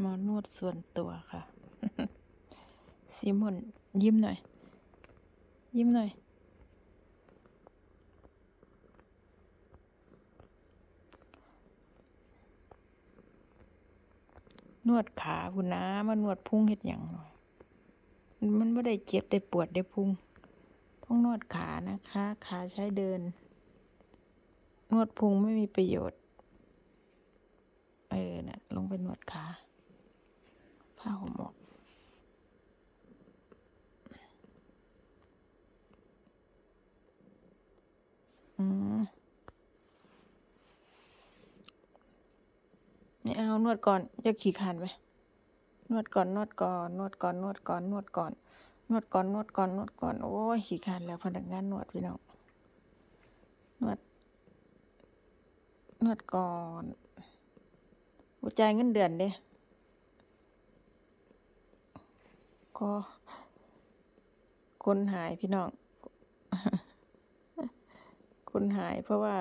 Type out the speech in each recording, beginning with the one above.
หมอนวดส่วนตัวค่ะซิมอนยิ้มหน่อย ยิ้มหน่อยนวดขาคุณนะมานวดพุงเห็ดอย่างหน่อย มันไม่ได้เจ็บได้ปวดได้พุง ต้องนวดขานะคะ ขาใช้เดิน นวดพุงไม่มีประโยชน์ เออนะ่ะ ลงไปนวดขา ผ้าห่มออกอืมนี่เอานวดก่อนจะขี่คันไหมนวดก่อนนวดก่อนนวดก่อนนวดก่อนนวดก่อนนวดก่อนนวดก่อนนวดก่อนโอ้ยขี่คันแล้วพนักงานนวดพี่น้องนวด นวดก่อนหัวใจเงินเดือนเด้ ก็คนหายพี่น้อง คนหายเพราะว่า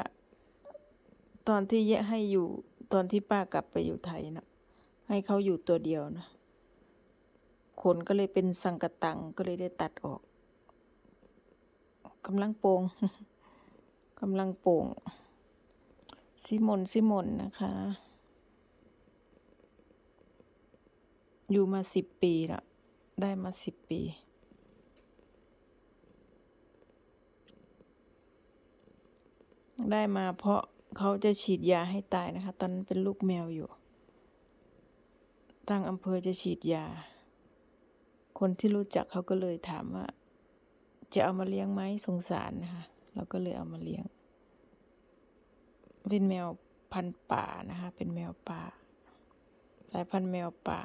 ตอนที่แยะให้อยู่ตอนที่ป้ากลับไปอยู่ไทยนะให้เขาอยู่ตัวเดียวนะขนก็เลยเป็นสังกตังก็เลยได้ตัดออกกำลังโปงกำลังโป่งซิมนซิมนนะคะ อยู่มาสิบปีละ ได้มาสิบปี ได้มาเพราะเขาจะฉีดยาให้ตายนะคะ ตอนนั้นเป็นลูกแมวอยู่ ตั้งอำเภอจะฉีดยา คนที่รู้จักเขาก็เลยถามว่า จะเอามาเลี้ยงไหมสงสารนะคะเราก็เลยเอามาเลี้ยง เป็นแมวพันธุ์ป่านะคะ เป็นแมวป่า สายพันธุ์แมวป่า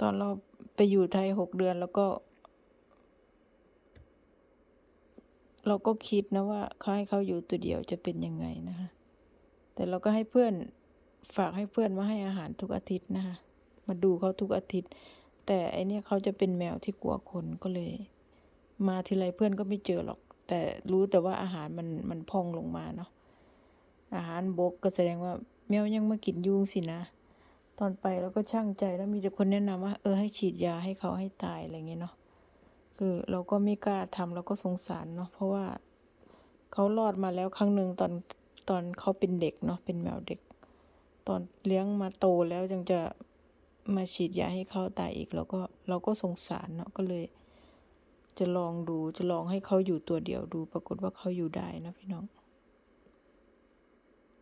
ตอนเราไปอยู่ไทยหกเดือนแล้วก็ เราก็คิดนะว่าเขาให้เขาอยู่ตัวเดียวจะเป็นยังไงนะคะ แต่เราก็ให้เพื่อนฝากให้เพื่อนมาให้อาหารทุกอาทิตย์นะคะ มาดูเขาทุกอาทิตย์ แต่ไอเนี้ยเขาจะเป็นแมวที่กลัวคนก็เลย มาทีไรเพื่อนก็ไม่เจอหรอก แต่รู้แต่ว่าอาหารมันมันพองลงมาเนาะอาหารบกก็แสดงว่าแมวยังมากินยุงสินะ ตอนไปแล้วก็ช่างใจแล้วมีแต่คนแนะนำว่า เออให้ฉีดยาให้เขาให้ตายอะไรเงี้ยเนาะคือเราก็ไม่กล้าทำเราก็สงสารเนาะเพราะว่าเขารอดมาแล้วครั้งหนึ่งตอนตอนเขาเป็นเด็กเนาะเป็นแมวเด็ก ตอนเลี้ยงมาโตแล้วยังจะมาฉีดยาให้เขาตายอีกเราก็เราก็สงสารเนาะก็เลย จะลองดูจะลองให้เขาอยู่ตัวเดียวดู ปรากฏว่าเขาอยู่ได้นะพี่น้อง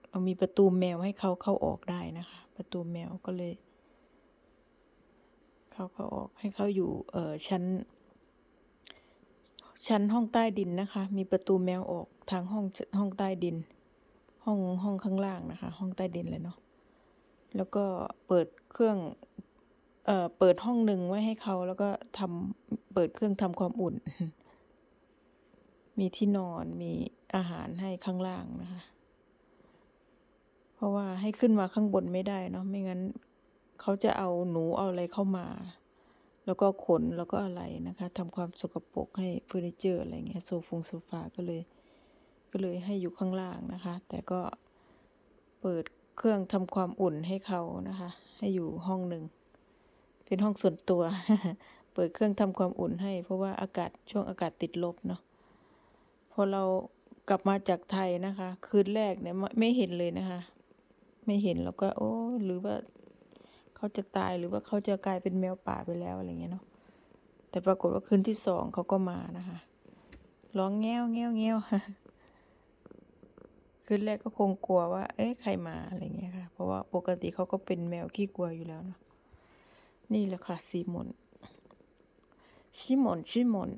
เรามีประตูแมวให้เขาเข้าออกได้นะคะ ประตูแมวก็เลย เขาเขาออกให้เขาอยู่เออชั้น ชั้นห้องใต้ดินนะคะ มีประตูแมวออกทางห้องห้องใต้ดิน ห้องห้องข้างล่างนะคะ ห้องใต้ดินเลยเนาะแล้วก็เปิดเครื่องเอ่อเปิดห้องหนึ่งไว้ให้เขาแล้วก็ทำเปิดเครื่องทำความอุ่น มีที่นอนมีอาหารให้ข้างล่างนะคะ ราะว่าให้ขึ้นมาข้างบนไม่ได้เนาะไม่งั้นเขาจะเอาหนูเอาอะไรเข้ามา แล้วก็ขนแล้วก็อะไรนะคะทำความสกปรกให้เฟอร์นิเจอร์อะไรเงี้ยโซฟงโซฟาก็เลย ก็เลยให้อยู่ข้างล่างนะคะ แต่ก็เปิดเครื่องทำความอุ่นให้เขานะคะ ให้อยู่ห้องหนึ่งเป็นห้องส่วนตัว เปิดเครื่องทำความอุ่นให้ เพราะว่าอากาศช่วงอากาศติดลบเนาะพอเรากลับมาจากไทยนะคะ คืนแรกเนี่ยไม่ไม่เห็นเลยนะคะ ไม่เห็นแล้วก็ โอ้หรือว่าเขาจะตายหรือว่าเขาจะกลายเป็นแมวป่าไปแล้วอะไรเงี้ยเนาะแต่ปรากฏว่าคืนที่สองเขาก็มานะคะร้องแง้วแง้วแง้วคืนแรกก็คงกลัวว่า เอ๊ะใครมาอะไรเงี้ยค่ะ เพราะว่าปกติเขาก็เป็นแมวขี้กลัวอยู่แล้วเนาะนี่แหละค่ะซีมอนชิมอนชิมอน